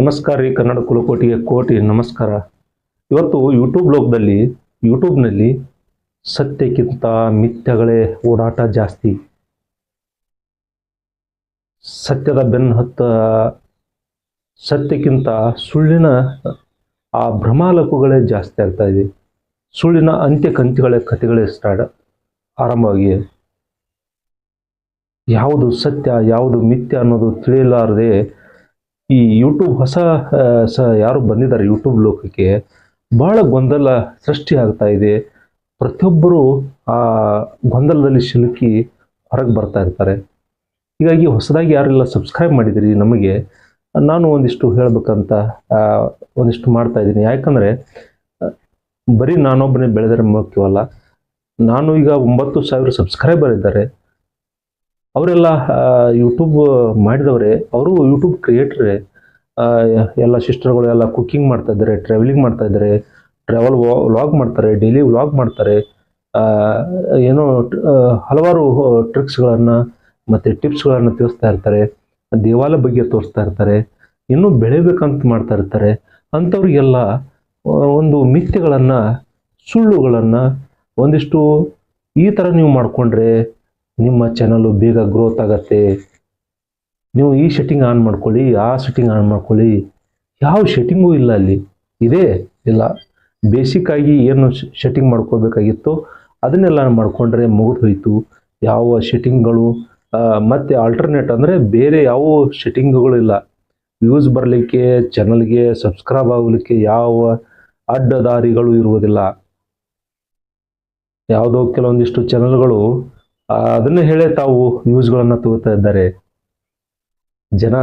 ನಮಸ್ಕಾರ ರೀ ಕನ್ನಡ ಕುಲಕೋಟಿಗೆ ಕೋಟಿ, ನಮಸ್ಕಾರ. ಇವತ್ತು ಯೂಟ್ಯೂಬ್ ಲೋಕದಲ್ಲಿ ಯೂಟ್ಯೂಬ್ನಲ್ಲಿ ಸತ್ಯಕ್ಕಿಂತ ಮಿಥ್ಯಗಳೇ ಓಡಾಟ ಜಾಸ್ತಿ. ಸತ್ಯದ ಬೆನ್ನು ಹತ್ತ, ಸತ್ಯಕ್ಕಿಂತ ಸುಳ್ಳಿನ ಆ ಭ್ರಮಾಲಕುಗಳೇ ಜಾಸ್ತಿ ಆಗ್ತಾ ಇವೆ ಸುಳ್ಳಿನ ಅಂತ್ಯ ಕಂತಿಗಳೇ, ಕಥೆಗಳೇ ಸ್ಟಾರ್ಟ್ ಆರಂಭವಾಗಿವೆ ಯಾವುದು ಸತ್ಯ, ಯಾವುದು ಮಿಥ್ಯ ಅನ್ನೋದು ತಿಳಿಯಲಾರದೆ ಈ ಯೂಟ್ಯೂಬ್ ಹೊಸ ಸ ಯಾರು ಬಂದಿದ್ದಾರೆ ಯೂಟ್ಯೂಬ್ ಲೋಕಕ್ಕೆ ಬಹಳ ಗೊಂದಲ ಸೃಷ್ಟಿ ಆಗ್ತಾ ಇದೆ. ಪ್ರತಿಯೊಬ್ಬರು ಆ ಗೊಂದಲದಲ್ಲಿ ಸಿಲುಕಿ ಹೊರಗೆ ಬರ್ತಾ ಇರ್ತಾರೆ. ಹೀಗಾಗಿ ಹೊಸದಾಗಿ ಯಾರೆಲ್ಲ ಸಬ್ಸ್ಕ್ರೈಬ್ ಮಾಡಿದಿರಿ ನಮಗೆ, ನಾನು ಒಂದಿಷ್ಟು ಹೇಳಬೇಕಂತ ಒಂದಿಷ್ಟು ಮಾಡ್ತಾ ಇದ್ದೀನಿ. ಯಾಕಂದರೆ, ಬರೀ ನಾನೊಬ್ಬನೇ ಬೆಳೆದರೆ ಮುಖ್ಯವಲ್ಲ. ನಾನು ಈಗ ಒಂಬತ್ತು ಸಾವಿರ ಸಬ್ಸ್ಕ್ರೈಬರ್ ಇದ್ದಾರೆ. ಅವರೆಲ್ಲ ಯೂಟ್ಯೂಬ್ ಮಾಡಿದವರೇ, ಅವರು ಯೂಟ್ಯೂಬ್ ಕ್ರಿಯೇಟ್ರೇ ಎಲ್ಲ ಸಿಸ್ಟರ್ಗಳು ಎಲ್ಲ ಕುಕ್ಕಿಂಗ್ ಮಾಡ್ತಾ ಇದ್ದಾರೆ ಟ್ರಾವೆಲಿಂಗ್ ಮಾಡ್ತಾ ಇದ್ದಾರೆ ಟ್ರಾವೆಲ್ ವ್ಲಾಗ್ ಮಾಡ್ತಾರೆ ಡೈಲಿ ವ್ಲಾಗ್ ಮಾಡ್ತಾರೆ. ಏನೋ ಹಲವಾರು ಟ್ರಿಕ್ಸ್ಗಳನ್ನು ಮತ್ತು ಟಿಪ್ಸ್ಗಳನ್ನು ತಿಳಿಸ್ತಾ ಇರ್ತಾರೆ, ದೇವಾಲಯ ಬಗ್ಗೆ ತೋರಿಸ್ತಾ ಇರ್ತಾರೆ, ಇನ್ನೂ ಬೆಳಿಬೇಕಂತ ಮಾಡ್ತಾ ಇರ್ತಾರೆ. ಅಂಥವ್ರಿಗೆಲ್ಲ ಒಂದು ಮಿಥ್ಯಗಳನ್ನು, ಸುಳ್ಳುಗಳನ್ನು ಒಂದಿಷ್ಟು ಈ ಥರ ನೀವು ಮಾಡಿಕೊಂಡ್ರೆ ನಿಮ್ಮ ಚಾನಲು ಬೇಗ ಗ್ರೋತ್ ಆಗತ್ತೆ. ನೀವು ಈ ಸೆಟ್ಟಿಂಗ್ ಆನ್ ಮಾಡ್ಕೊಳ್ಳಿ, ಆ ಸೆಟ್ಟಿಂಗ್ ಆನ್ ಮಾಡ್ಕೊಳ್ಳಿ. ಯಾವ ಸೆಟ್ಟಿಂಗೂ ಇಲ್ಲ ಅಲ್ಲಿ. ಇದೇ ಇಲ್ಲ. ಬೇಸಿಕ್ ಆಗಿ ಏನು ಸೆಟ್ಟಿಂಗ್ ಮಾಡ್ಕೋಬೇಕಾಗಿತ್ತು ಅದನ್ನೆಲ್ಲ ಮಾಡಿಕೊಂಡ್ರೆ ಮುಗಿದು ಹೋಯಿತು. ಯಾವ ಶೆಟ್ಟಿಂಗ್ಗಳು ಮತ್ತು ಆಲ್ಟರ್ನೇಟ್ ಅಂದರೆ ಬೇರೆ ಯಾವ ಶೆಟ್ಟಿಂಗ್ಗಳು ಇಲ್ಲ. ವ್ಯೂಸ್ ಬರಲಿಕ್ಕೆ ಚಾನಲ್ಗೆ ಸಬ್ಸ್ಕ್ರೈಬ್ ಆಗಲಿಕ್ಕೆ ಯಾವ ಅಡ್ಡದಾರಿಗಳು ಇರುವುದಿಲ್ಲ. ಯಾವುದೋ ಕೆಲವೊಂದಿಷ್ಟು ಚಾನಲ್ಗಳು ಅದನ್ನೇ ಹೇಳಿ ತಾವು ವ್ಯೂಸ್ಗಳನ್ನು ತಗೋತಾ ಇದ್ದಾರೆ. ಜನ